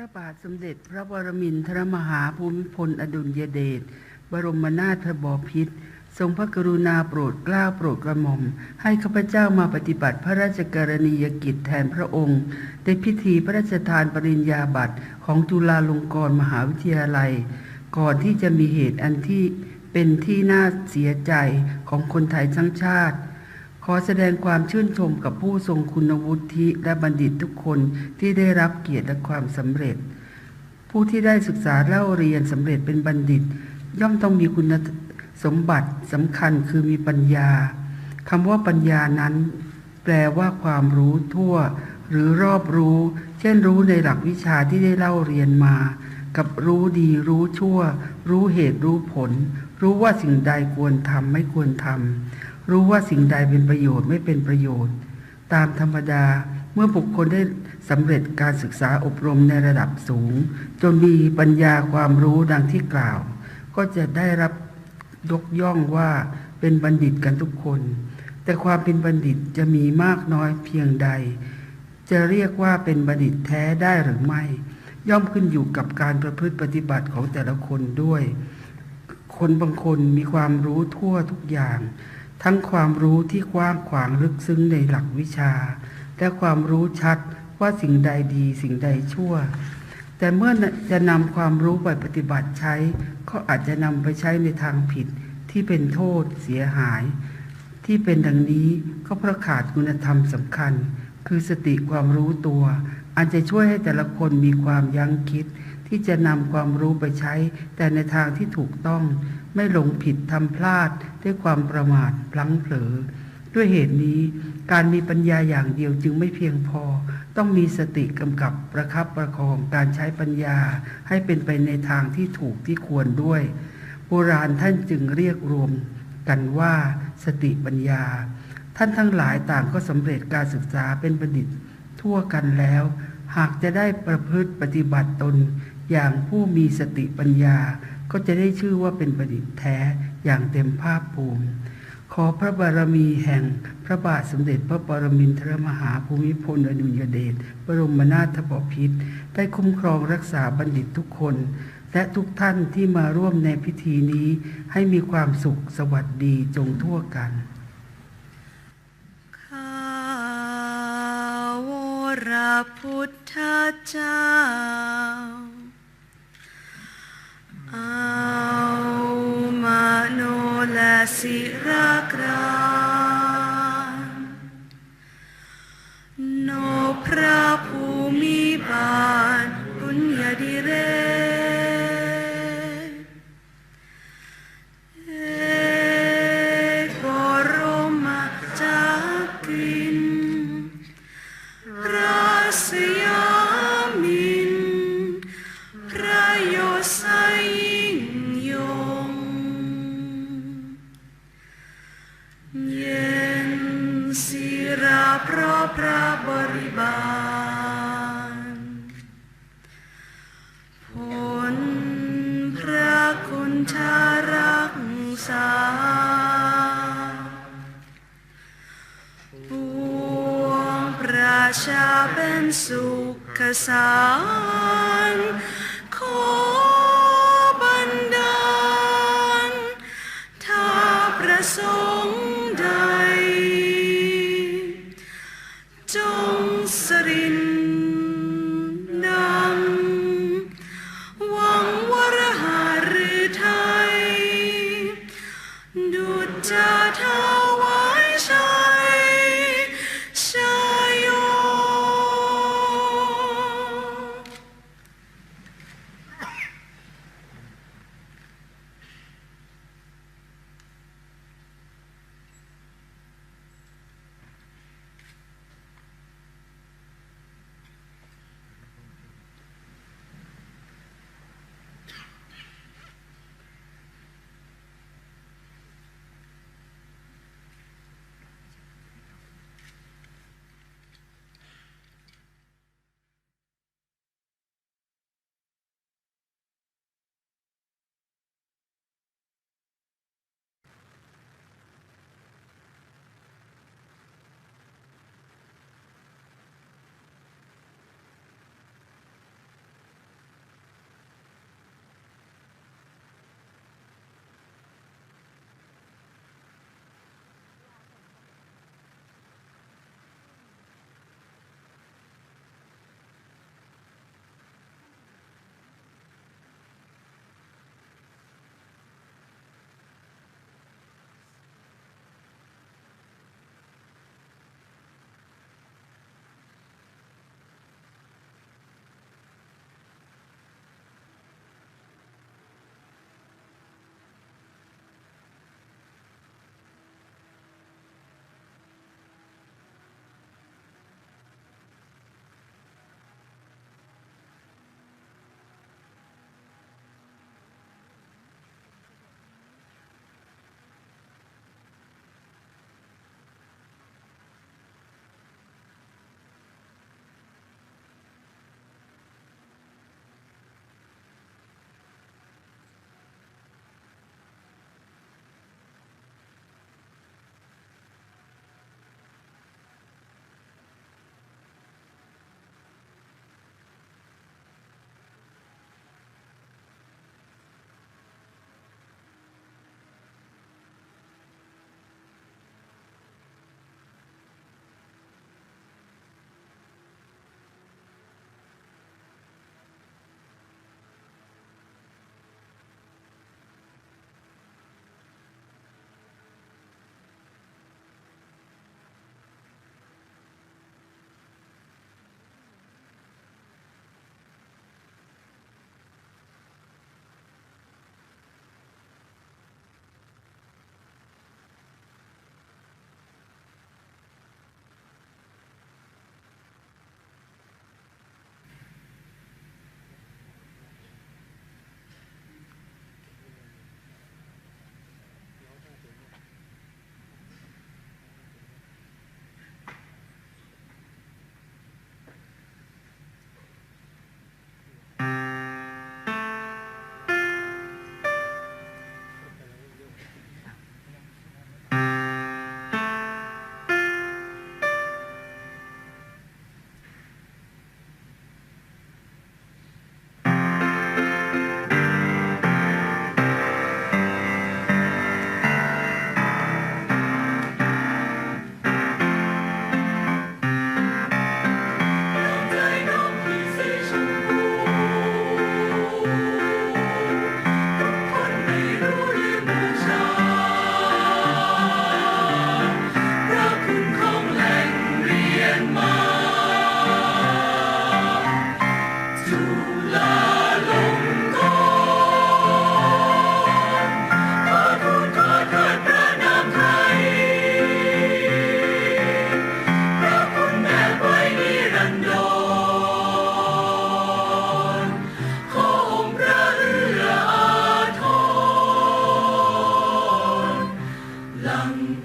ระบาทสมเด็จพระวรมินทรมหาภูมิพลอดุลยเดช บรมนาถบพิตรทรงพระกรุณาโปรดเกล้าโปรดกระหม่อม ให้ข้าพเจ้ามาปฏิบัติพระราชกรณียกิจแทนพระองค์ ในพิธีพระราชทานปริญญาบัตรของจุฬาลงกรณ์มหาวิทยาลัย ก่อนที่จะมีเหตุอันที่เป็นที่น่าเสียใจของคนไทยทั้งชาติ ขอแสดงความชื่นชมกับผู้ทรงคุณวุฒิและบัณฑิตทุกคนที่ได้รับเกียรติและความสำเร็จ ผู้ที่ได้ศึกษาเล่าเรียนสำเร็จเป็นบัณฑิต ย่อมต้องมีคุณสมบัติสำคัญคือมีปัญญาคำว่าปัญญานั้น แปลว่าความรู้ทั่ว หรือรอบรู้ เช่นรู้ในหลักวิชาที่ได้เล่าเรียนมา กับรู้ดีรู้ชั่ว รู้เหตุรู้ผล รู้ว่าสิ่งใดควรทำไม่ควรทำ รู้ว่าสิ่งใดเป็นประโยชน์ไม่เป็นประโยชน์ ตามธรรมดาเมื่อบุคคลได้สำเร็จการศึกษาอบรมในระดับสูง จนมีปัญญาความรู้ดังที่กล่าว ก็จะได้รับยกย่องว่าเป็นบัณฑิตกันทุกคน แต่ความเป็นบัณฑิตจะมีมากน้อยเพียงใด จะเรียกว่าเป็นบัณฑิตแท้ได้หรือไม่ ย่อมขึ้นอยู่กับการประพฤติปฏิบัติของแต่ละคนด้วย คนบางคนมีความรู้ทั่วทุกอย่าง ทั้งความรู้ที่กว้างขวางลึกซึ้งในหลักวิชา และความรู้ชัดว่าสิ่งใดดีสิ่งใดชั่ว แต่เมื่อจะนำความรู้ไปปฏิบัติใช้ ก็อาจจะนำไปใช้ในทางผิดที่เป็นโทษเสียหาย ที่เป็นดังนี้ก็เพราะขาดคุณธรรมสำคัญ คือสติความรู้ตัว อันจะช่วยให้แต่ละคนมีความยั้งคิด ที่จะนำความรู้ไปใช้ แต่ในทางที่ถูกต้อง ไม่หลงผิดทำพลาดด้วยความประมาทพลั้งเผลอ ด้วยเหตุนี้ การมีปัญญาอย่างเดียวจึงไม่เพียงพอ ต้องมีสติกำกับประคับประคองการใช้ปัญญาให้เป็นไปในทางที่ถูกที่ควรด้วย โบราณท่านจึงเรียกรวมกันว่าสติปัญญา ท่านทั้งหลายต่างก็สำเร็จการศึกษาเป็นบัณฑิต ทั่วกันแล้ว หากจะได้ประพฤติปฏิบัติตน อย่างผู้มีสติปัญญาก็จะได้ชื่อว่าเป็นบัณฑิตแท้อย่างเต็มภาคภูมิ ขอพระบารมีแห่งพระบาทสมเด็จพระปรมินทรมหาภูมิพลอดุลยเดชบรมนาถบพิตรได้คุ้มครองรักษาบัณฑิตทุกคน และทุกท่านที่มาร่วมในพิธีนี้ให้มีความสุขสวัสดีจงทั่วกันข้าวรพุทธเจ้า เอาม พระพระบริบาลผลพระคุณชารักษาปวงประชาเป็นสุขสารขอ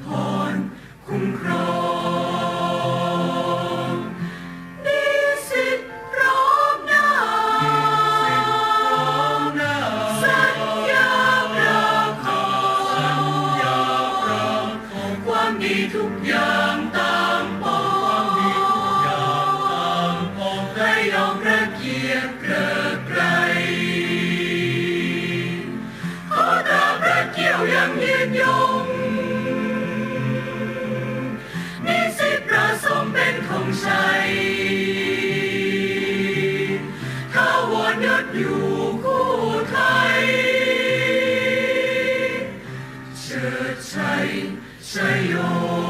พรคุ้มครอง หยัดอยู่คู่ไทย เชิดชัยชัยโย